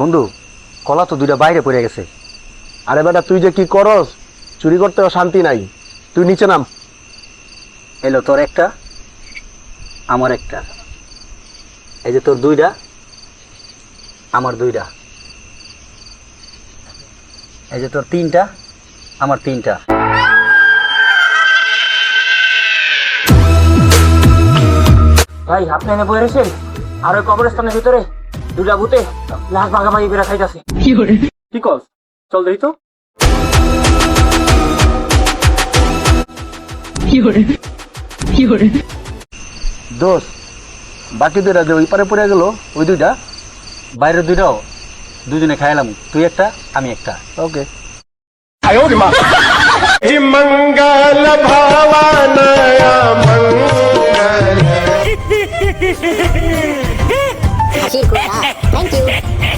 বন্ধু, কলা তো দুইটা বাইরে পড়ে গেছে। আরে বেটা, তুই যে কি করস? চুরি করতেও শান্তি নাই। তুই নিচে নাম। এলো তোর একটা, আমার একটা। এই যে তোর দুইটা, আমার দুইটা। এই যে তোর তিনটা, আমার তিনটা। ভাই আপনি এনে বয়ে রয়েছেন আর ওই কবরস্থানের ভিতরে? দুটা ভূতে লাশ ভাগাভাগি করে খাইতেছে। কি কস? চল দেখি তো। দোষ বাকি দুইটা যে ওই পারে পড়ে গেল ওই দুইটা? বাইরে দুইটাও? দুজনে খাইলাম তুই একটা আমি একটা। ওকে মঙ্গল মঙ্গল Thank you.